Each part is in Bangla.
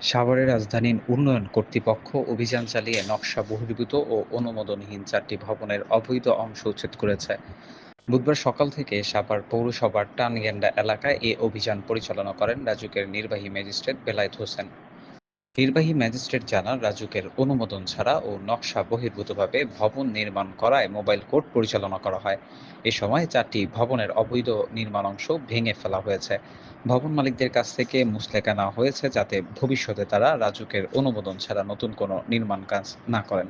সাভারের রাজধানীর উন্নয়ন কর্তৃপক্ষ অভিযান চালিয়ে নকশা বহির্ভূত ও অনুমোদনহীন চারটি ভবনের অবৈধ অংশ উচ্ছেদ করেছে। বুধবার সকাল থেকে সাভার পৌরসভার টানগেন্ডা এলাকায় এ অভিযান পরিচালনা করেন রাজুকের নির্বাহী ম্যাজিস্ট্রেট বেলায়েত হোসেন। নির্বাহী ম্যাজিস্ট্রেট জানান, রাজুকের অনুমোদন ছাড়া ও নকশা বহির্ভূতভাবে ভবন নির্মাণ করায় মোবাইল কোর্ট পরিচালনা করা হয়। এ সময় চারটি ভবনের অবৈধ নির্মাণ অংশ ভেঙে ফেলা হয়েছে। ভবন মালিকদের কাছ থেকে মুসলেকা নেওয়া হয়েছে যাতে ভবিষ্যতে তারা রাজুকের অনুমোদন ছাড়া নতুন কোনো নির্মাণ কাজ না করেন।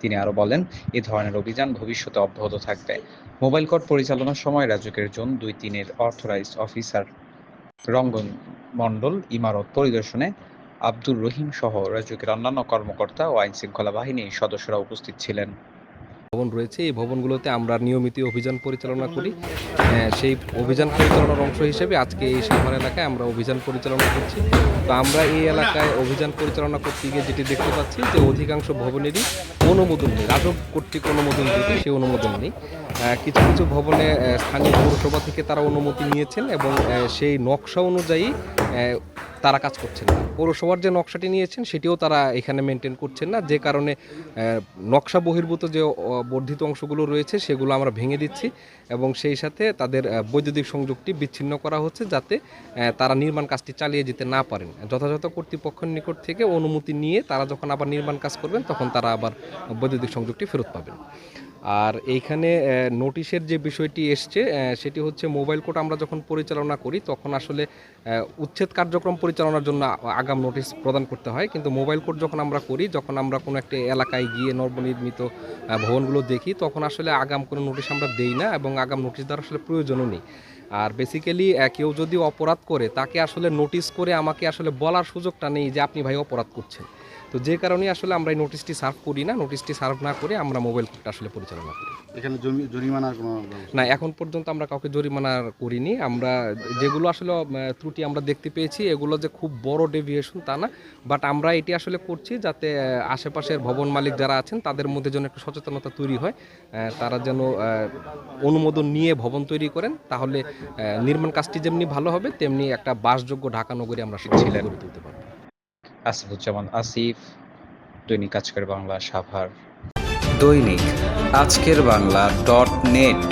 তিনি আরও বলেন, এ ধরনের অভিযান ভবিষ্যতে অব্যাহত থাকবে। মোবাইল কোর্ট পরিচালনার সময় রাজুকের জোন দুই তিনের অথরাইজড অফিসার রঙ্গন মণ্ডল ইমারত পরিদর্শনে আব্দুর রহিম সহ রাজুকের অন্যান্য কর্মকর্তা ও আইন শৃঙ্খলা বাহিনীর সদস্যরা উপস্থিত ছিলেন। ভবন রয়েছে। এই ভবনগুলোতে আমরা নিয়মিত অভিযান পরিচালনা করি। আহ, সেই অভিযান পরিচালনার অংশ হিসেবে আজকে এই সাভার এলাকায় আমরা অভিযান পরিচালনা করছি। তো আমরা এই এলাকায় অভিযান পরিচালনা করতে গিয়ে যেটি দেখতে পাচ্ছি যে অধিকাংশ ভবনেরই অনুমোদন নেই। রাজক কর্তৃক অনুমোদন দিতে সেই অনুমোদন নেই। কিছু কিছু ভবনে স্থানীয় পৌরসভা থেকে তারা অনুমতি নিয়েছেন এবং সেই নকশা অনুযায়ী তারা কাজ করছেন না। পৌরসভার যে নকশাটি নিয়েছেন, সেটিও তারা এখানে মেনটেন করছেন না। যে কারণে নকশা বহির্ভূত যে বর্ধিত অংশগুলো রয়েছে, সেগুলো আমরা ভেঙে দিচ্ছি এবং সেই সাথে তাদের বৈদ্যুতিক সংযোগটি বিচ্ছিন্ন করা হচ্ছে যাতে তারা নির্মাণ কাজটি চালিয়ে যেতে না পারেন। যথাযথ কর্তৃপক্ষের নিকট থেকে অনুমতি নিয়ে তারা যখন আবার নির্মাণ কাজ করবেন, তখন তারা আবার বৈদ্যুতিক সংযোগটি ফেরত পাবেন। আর এইখানে নোটিশের যে বিষয়টি এসছে সেটি হচ্ছে মোবাইল কোর্ট আমরা যখন পরিচালনা করি, তখন আসলে উচ্ছেদ কার্যক্রম পরিচালনার জন্য আগাম নোটিশ প্রদান করতে হয়। কিন্তু মোবাইল কোর্ট যখন আমরা করি, যখন আমরা কোনো একটা এলাকায় গিয়ে নবনির্মিত ভবনগুলো দেখি, তখন আসলে আগাম কোনো নোটিশ আমরা দেই না এবং আগাম নোটিশ দেওয়ার আসলে প্রয়োজনও নেই। আর বেসিক্যালি কেউ যদি অপরাধ করে, তাকে আসলে নোটিশ করে আমাকে আসলে বলার সুযোগটা নেই যে, আপনি ভাই অপরাধ করছেন। তো যে কারণে আসলে আমরা এই নোটিশটি সার্ভ করি না নোটিশটি সার্ভ না করে আমরা মোবাইল কোর্টটা আসলে পরিচালনা করি। এখানে জরিমানার কোনো না এখন পর্যন্ত আমরা কাউকে জরিমানা করিনি। আমরা যেগুলো আসলে ত্রুটি আমরা দেখতে পেয়েছি এগুলো যে খুব বড় ডেভিয়েশন তা না বাট আমরা এটি আসলে করছি যাতে আশেপাশের ভবন মালিক যারা আছেন তাদের মধ্যে যেন একটু সচেতনতা তৈরি হয় তারা যেন অনুমোদন নিয়ে ভবন তৈরি করেন তাহলে নির্মাণ কাজটি যেমনি ভালো হবে তেমনি একটা বাসযোগ্য ঢাকা নগরী আমরা ছিলেন। গড়ে তুলতে পারব। আসিফুজ্জামান আসিফ দৈনিক আজকের বাংলা সাভার। দৈনিক আজকের বাংলা ডট নেট।